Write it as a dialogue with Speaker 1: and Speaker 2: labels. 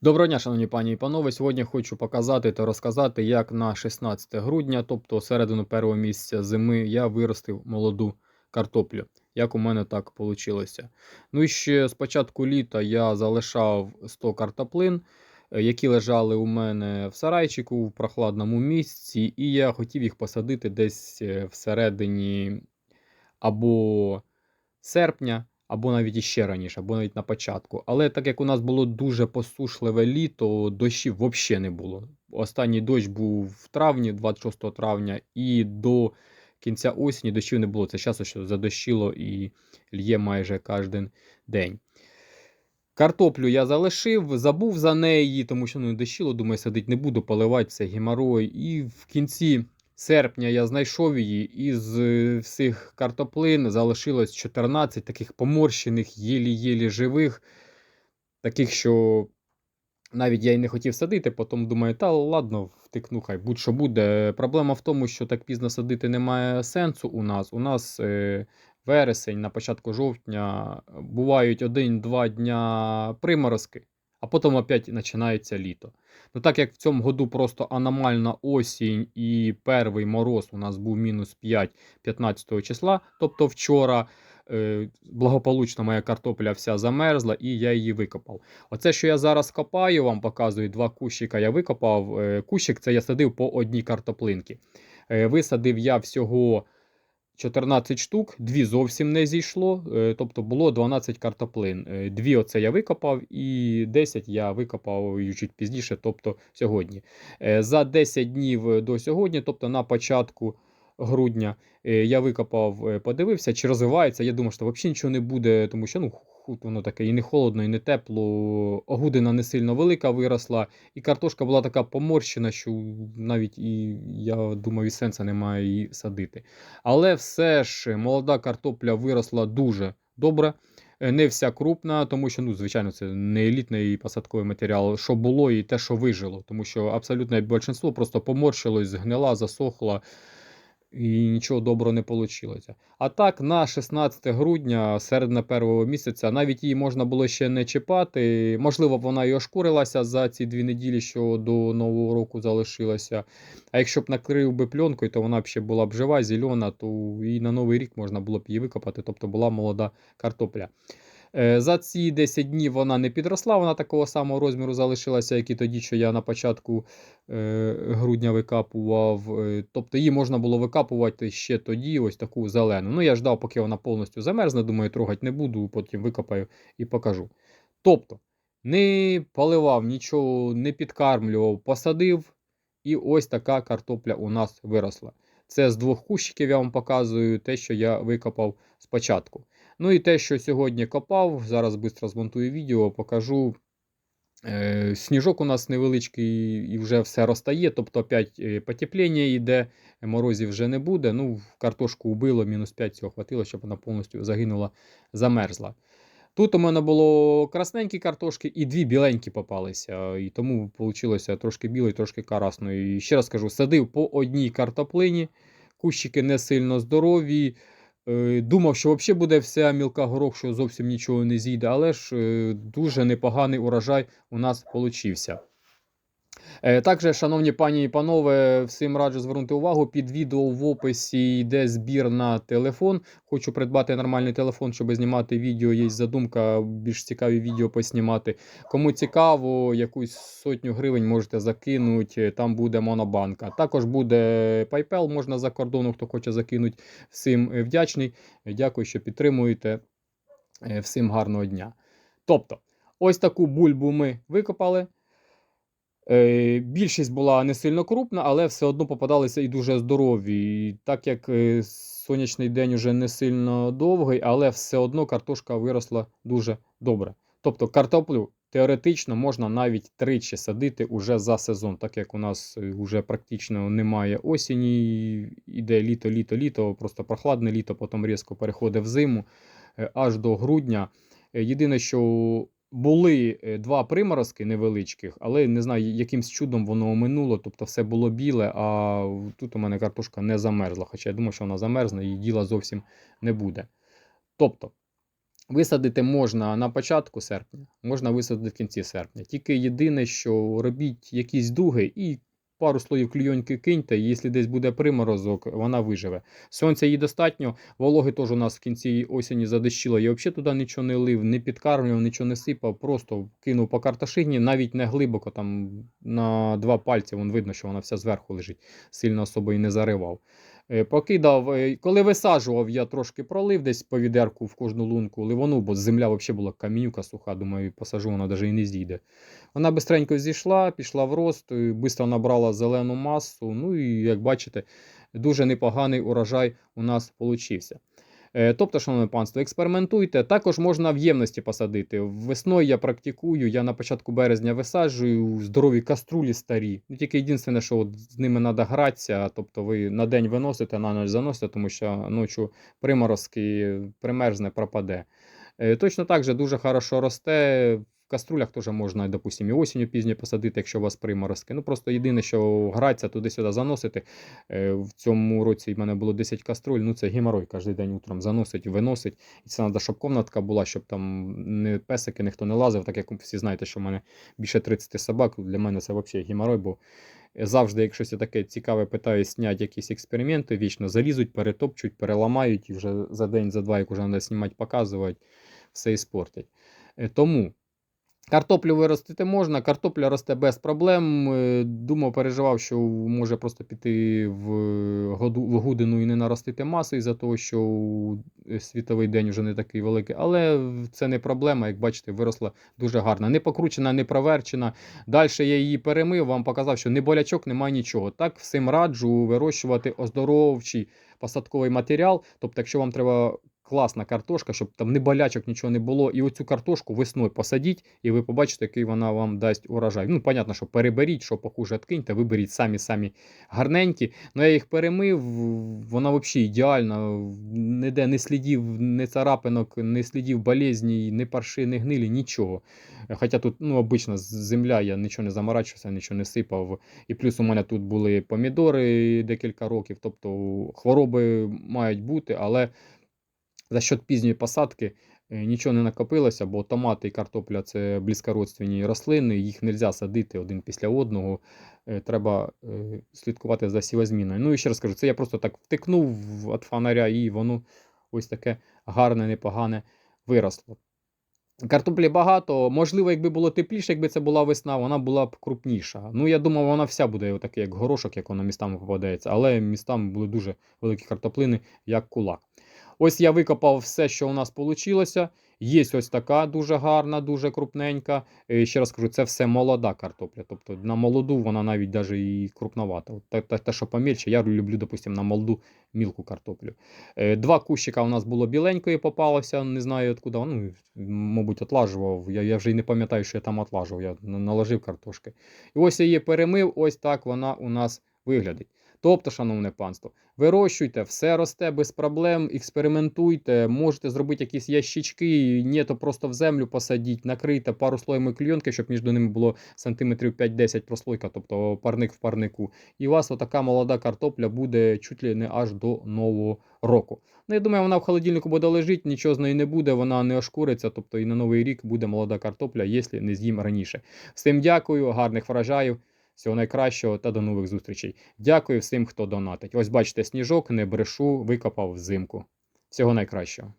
Speaker 1: Доброго дня, шановні пані і панове. Сьогодні хочу показати та розказати, як на 16 грудня, тобто середину першого місяця зими, я виростив молоду картоплю. Як у мене так вийшло. Ну і ще з початку літа я залишав 100 картоплин, е, які лежали у мене в сарайчику в прохладному місці, і я хотів їх посадити десь е, всередині або серпня, або навіть іще раніше, або навіть на початку. Але так як у нас було дуже посушливе літо, дощів взагалі не було. Останній дощ був в травні, 26 травня, і до кінця осені дощів не було. Це часто що задощило і лє майже кожен день. Картоплю я залишив, забув за неї, тому що ну, дощило, думаю, садити не буду, поливати це геморой. І в кінці серпня я знайшов її, із е, всіх картоплин залишилось 14 таких поморщених, єлі-єлі живих, таких, що навіть я й не хотів садити, потім думаю, та ладно, втикну, хай будь-що буде. Проблема в тому, що так пізно садити немає сенсу у нас. У нас е, вересень, на початку жовтня бувають один-два дня приморозки, а потім опять починається літо. Ну так як в цьому году просто аномальна осінь і перший мороз у нас був мінус 5 15 числа, тобто вчора. е, Благополучно моя картопля вся замерзла, і я її викопав. Оце, що я зараз копаю, вам показую два кущика. Я викопав. Е, Кущик це я садив по одній картоплинці. Е, Висадив я всього 14 штук, дві зовсім не зійшло, е, тобто було 12 картоплин. Е, Дві оце я викопав, і 10 я викопав чуть пізніше, тобто сьогодні. Е, За 10 днів до сьогодні, тобто на початку грудня, я викопав, подивився, чи розвивається. Я думав, що взагалі нічого не буде, тому що ну, ху- воно таке і не холодно, і не тепло. Огудина не сильно велика виросла, і картошка була така поморщена, що навіть і я думаю, і сенсу немає її садити. Але все ж молода картопля виросла дуже добре. Е, Не вся крупна, тому що, ну, звичайно, це не елітний посадковий матеріал, що було, і те, що вижило. Тому що абсолютне більшинство просто поморщилось, згнила, засохла, і нічого доброго не вийшло. А так, на 16 грудня, середина першого місяця, навіть її можна було ще не чіпати. Можливо, вона і ошкурилася за ці дві неділі, що до Нового року залишилося. А якщо б накрив би пленкою, то вона б ще була б жива, зелена, то і на Новий рік можна було б її викопати, тобто була молода картопля. Е, За ці 10 днів вона не підросла, вона такого самого розміру залишилася, як і тоді, що я на початку е, грудня викапував. Е, Тобто її можна було викапувати ще тоді, ось таку зелену. Ну, я ждав, поки вона повністю замерзне, думаю, трогати не буду, потім викопаю і покажу. Тобто, не поливав, нічого не підкармлював, посадив, і ось така картопля у нас виросла. Це з двох кущиків я вам показую те, що я викопав спочатку. Ну і те, що сьогодні копав, зараз швидко змонтую відео, покажу. Е, Сніжок у нас невеличкий і вже все розтає, тобто опять е, потепління йде, морозів вже не буде. Ну, картошку вбило, мінус 5 цього хватило, щоб вона повністю загинула, замерзла. Тут у мене було красненькі картошки і дві біленькі попалися. І тому вийшло трошки білої, трошки карасної. І ще раз кажу, садив по одній картоплині, кущики не сильно здорові. Е, Думав, що взагалі буде вся мілка горох, що зовсім нічого не зійде, але ж е, дуже непоганий урожай у нас получився. Е, Також, шановні пані і панове, всім раджу звернути увагу. Під відео в описі йде збір на телефон. Хочу придбати нормальний телефон, щоб знімати відео. Є задумка більш цікаві відео поснімати. Кому цікаво, якусь сотню гривень можете закинути. Там буде монобанка. Також буде PayPal, можна за кордону, хто хоче закинути. Всім е, вдячний. Дякую, що підтримуєте. Е, Всім гарного дня. Тобто, ось таку бульбу ми викопали. Е, Більшість була не сильно крупна, але все одно попадалися і дуже здорові. І так як е, сонячний день уже не сильно довгий, але все одно картошка виросла дуже добре. Тобто картоплю теоретично можна навіть тричі садити уже за сезон, так як у нас вже практично немає осені, іде літо, літо, літо, просто прохладне літо, потім різко переходить в зиму е, аж до грудня. Е, Єдине, що були е, два приморозки невеличких, але не знаю, якимсь чудом воно оминуло, тобто все було біле, а тут у мене картошка не замерзла. Хоча я думаю, що вона замерзне і діла зовсім не буде. Тобто, Висадити можна на початку серпня, можна висадити в кінці серпня. Тільки єдине, що робіть якісь дуги і пару слоїв клійоньки киньте, і якщо десь буде приморозок, вона виживе. Сонця їй достатньо, вологи теж у нас в кінці осені задощило. Я взагалі туди нічого не лив, не підкармлював, нічого не сипав, просто кинув по карташині, навіть не глибоко, там на два пальці, вон видно, що вона вся зверху лежить, сильно особо і не заривав. Е, Покидав, е, коли висаджував, я трошки пролив десь по відерку в кожну лунку ливону, бо земля взагалі була камінюка суха, думаю, посажу, вона навіть і не зійде. Вона бистренько зійшла, пішла в рост, швидко набрала зелену масу. Ну і як бачите, дуже непоганий урожай у нас получився. Е, Тобто, шановне панство, експериментуйте. Також можна в ємності посадити. Весною я практикую, я на початку березня висаджую здорові каструлі старі. Ну, тільки єдине, що от з ними треба гратися. Тобто ви на день виносите, на ніч заносите, тому що ночі приморозки примерзне, пропаде. Е, Точно так же дуже хорошо росте. В каструлях теж можна, допустимо, і осінню пізньо посадити, якщо у вас приморозки. Ну просто єдине, що гратися туди-сюди заносити. Е, В цьому році в мене було 10 каструль. Ну це геморой кожен день утром заносить, виносить. І це треба, щоб комнатка була, щоб там не песики, ніхто не лазив. Так як всі знаєте, що в мене більше 30 собак. Для мене це взагалі геморой, бо завжди, якщо щось таке цікаве питаю, зняти якісь експерименти, вічно залізуть, перетопчуть, переламають і вже за день, за два, як вже треба знімати, показувати, все іспортять. Е, Тому. Картоплю виростити можна, картопля росте без проблем. Е, Думав, переживав, що може просто піти в, году, в гудину і не наростити масу із-за того, що е, світовий день вже не такий великий. Але це не проблема, як бачите, виросла дуже гарно. Не покручена, не проверчена. Далі я її перемив, вам показав, що не болячок, немає нічого. Так всім раджу вирощувати оздоровчий посадковий матеріал. Тобто, якщо вам треба класна картошка, щоб там не болячок, нічого не було. І оцю картошку весною посадіть, і ви побачите, який вона вам дасть урожай. Ну, понятно, що переберіть, що похуже откиньте, виберіть самі-самі гарненькі. Ну, я їх перемив, вона взагалі ідеальна. Ніде не слідів, не царапинок, не слідів болезні, не парши, не гнилі, нічого. Хоча тут, ну, обична земля, я нічого не заморачувався, нічого не сипав. І плюс у мене тут були помідори декілька років, тобто хвороби мають бути, але за счет пізньої посадки е, нічого не накопилося, бо томати і картопля це близькородственні рослини, їх не можна садити один після одного. Е, Треба е, слідкувати за сівозміною. Ну і ще раз кажу, це я просто так втикнув від фонаря, і воно ось таке гарне, непогане виросло. Картоплі багато, можливо, якби було тепліше, якби це була весна, вона була б крупніша. Ну, я думав, вона вся буде отаке, як горошок, як вона містами попадається, але містами були дуже великі картоплини, як кулак. Ось я викопав все, що у нас вийшло. Є ось така дуже гарна, дуже крупненька. І ще раз кажу, це все молода картопля. Тобто на молоду вона навіть даже і крупновата. Те, те, те, що помільче, я люблю, допустимо, на молоду мілку картоплю. Е, Два кущика у нас було біленької попалося, не знаю откуда. Ну, мабуть, отлажував. Я, я вже й не пам'ятаю, що я там отлажував. Я наложив картошки. І ось я її перемив, ось так вона у нас виглядить. Тобто, шановне панство, вирощуйте, все росте без проблем, експериментуйте, можете зробити якісь ящички, ні, то просто в землю посадіть, накрийте пару слоями кльйонки, щоб між ними було сантиметрів 5-10 прослойка, тобто парник в парнику. І у вас отака молода картопля буде чуть ли не аж до нового року. Ну, я думаю, вона в холодильнику буде лежати, нічого з нею не буде, вона не ошкуриться, тобто і на новий рік буде молода картопля, якщо не з'їм раніше. Всім дякую, гарних врожаїв. Всього найкращого та до нових зустрічей. Дякую всім, хто донатить. Ось бачите, сніжок, не брешу, викопав взимку. Всього найкращого.